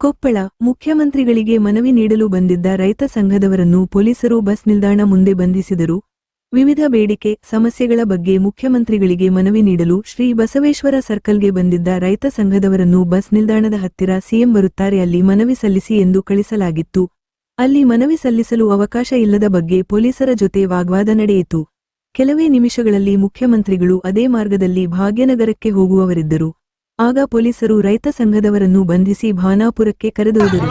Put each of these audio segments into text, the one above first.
ಕೊಪ್ಪಳ ಮುಖ್ಯಮಂತ್ರಿಗಳಿಗೆ ಮನವಿ ನೀಡಲು ಬಂದಿದ್ದ ರೈತ ಸಂಘದವರನ್ನು ಪೊಲೀಸರು ಬಸ್ ನಿಲ್ದಾಣ ಮುಂದೆ ಬಂಧಿಸಿದರು. ವಿವಿಧ ಬೇಡಿಕೆ, ಸಮಸ್ಯೆಗಳ ಬಗ್ಗೆ ಮುಖ್ಯಮಂತ್ರಿಗಳಿಗೆ ಮನವಿ ನೀಡಲು ಶ್ರೀ ಬಸವೇಶ್ವರ ಸರ್ಕಲ್ಗೆ ಬಂದಿದ್ದ ರೈತ ಸಂಘದವರನ್ನು ಬಸ್ ನಿಲ್ದಾಣದ ಹತ್ತಿರ ಸಿಎಂ ಬರುತ್ತಾರೆ, ಅಲ್ಲಿ ಮನವಿ ಸಲ್ಲಿಸಿ ಎಂದು ಕಳಿಸಲಾಗಿತ್ತು. ಅಲ್ಲಿ ಮನವಿ ಸಲ್ಲಿಸಲು ಅವಕಾಶ ಇಲ್ಲದ ಬಗ್ಗೆ ಪೊಲೀಸರ ಜೊತೆ ವಾಗ್ವಾದ ನಡೆಯಿತು. ಕೆಲವೇ ನಿಮಿಷಗಳಲ್ಲಿ ಮುಖ್ಯಮಂತ್ರಿಗಳು ಅದೇ ಮಾರ್ಗದಲ್ಲಿ ಭಾಗ್ಯನಗರಕ್ಕೆ ಹೋಗುವವರಿದ್ದರು. ಆಗ ಪೊಲೀಸರು ರೈತ ಸಂಘದವರನ್ನು ಬಂಧಿಸಿ ಭಾನಾಪುರಕ್ಕೆ ಕರೆದೊಯ್ದರು.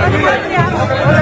Thank you.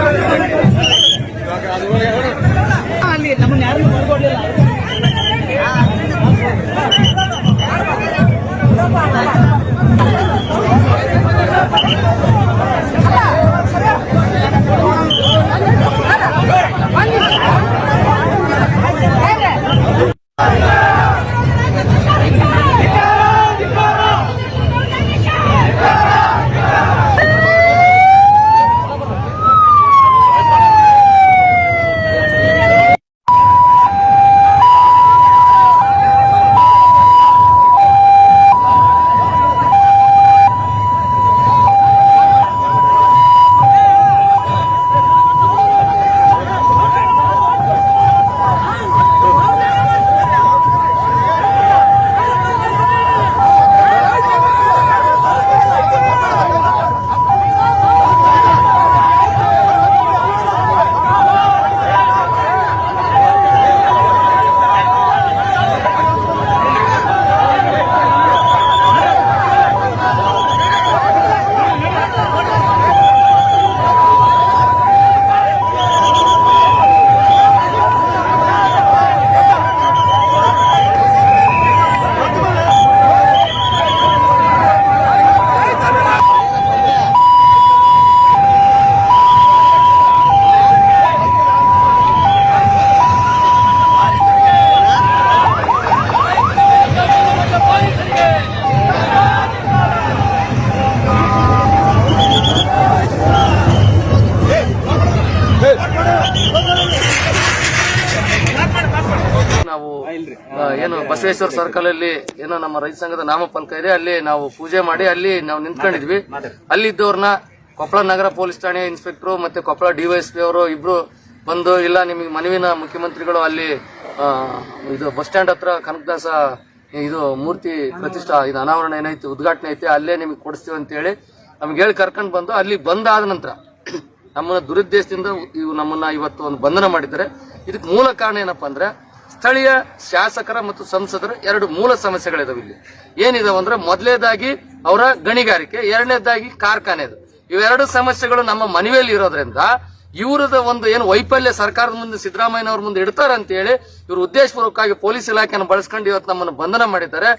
ನಾವು ಏನು ಬಸವೇಶ್ವರ ಸರ್ಕಲ್ ಅಲ್ಲಿ ಏನೋ ನಮ್ಮ ರೈತ ಸಂಘದ ನಾಮಫಲಕ ಇದೆ ಅಲ್ಲಿ ನಾವು ಪೂಜೆ ಮಾಡಿ ಅಲ್ಲಿ ನಾವು ನಿಂತ್ಕೊಂಡಿದ್ವಿ. ಅಲ್ಲಿದ್ದವ್ರನ್ನ ಕೊಪ್ಪಳ ನಗರ ಪೊಲೀಸ್ ಠಾಣೆ ಇನ್ಸ್ಪೆಕ್ಟರ್ ಮತ್ತೆ ಕೊಪ್ಪಳ ಡಿವೈಎಸ್ಪಿ ಅವರು ಇಬ್ರು ಬಂದು ಇಲ್ಲ ನಿಮಗೆ ಮನವಿನ ಮುಖ್ಯಮಂತ್ರಿಗಳು ಅಲ್ಲಿ ಇದು ಬಸ್ ಸ್ಟ್ಯಾಂಡ್ ಹತ್ರ ಕನಕದಾಸ ಇದು ಮೂರ್ತಿ ಪ್ರತಿಷ್ಠಾ ಇದು ಅನಾವರಣ ಏನೈತಿ ಉದ್ಘಾಟನೆ ಐತಿ ಅಲ್ಲೇ ನಿಮಗೆ ಕೊಡಿಸ್ತೀವಿ ಅಂತ ಹೇಳಿ ನಮ್ಗೆ ಹೇಳಿ ಕರ್ಕೊಂಡು ಬಂದು ಅಲ್ಲಿ ಬಂದಾದ ನಂತರ ನಮ್ಮನ್ನ ದುರುದ್ದೇಶದಿಂದ ಇವು ನಮ್ಮನ್ನ ಇವತ್ತು ಒಂದು ಬಂಧನ ಮಾಡಿದ್ದಾರೆ. ಇದಕ್ಕೆ ಮೂಲ ಕಾರಣ ಏನಪ್ಪಾ ಅಂದ್ರೆ ಸ್ಥಳೀಯ ಶಾಸಕರ ಮತ್ತು ಸಂಸದರ ಎರಡು ಮೂಲ ಸಮಸ್ಯೆಗಳಿದಾವೆ ಇಲ್ಲಿ. ಏನಿದಾವೆ ಅಂದ್ರೆ ಮೊದಲನೇದಾಗಿ ಅವರ ಗಣಿಗಾರಿಕೆ, ಎರಡನೇದಾಗಿ ಕಾರ್ಖಾನೆದು ಇವೆರಡು ಸಮಸ್ಯೆಗಳು ನಮ್ಮ ಮನವಿಯಲ್ಲಿ ಇರೋದ್ರಿಂದ ಇವರದ ಒಂದು ಏನು ವೈಫಲ್ಯ ಸರ್ಕಾರದ ಮುಂದೆ ಸಿದ್ದರಾಮಯ್ಯ ಅವ್ರ ಮುಂದೆ ಇಡ್ತಾರಂತ ಹೇಳಿ ಇವರು ಉದ್ದೇಶಪೂರ್ವಕವಾಗಿ ಪೊಲೀಸ್ ಇಲಾಖೆಯನ್ನು ಬಳಸ್ಕೊಂಡು ಇವತ್ತು ನಮ್ಮನ್ನು ಬಂಧನ ಮಾಡಿದ್ದಾರೆ.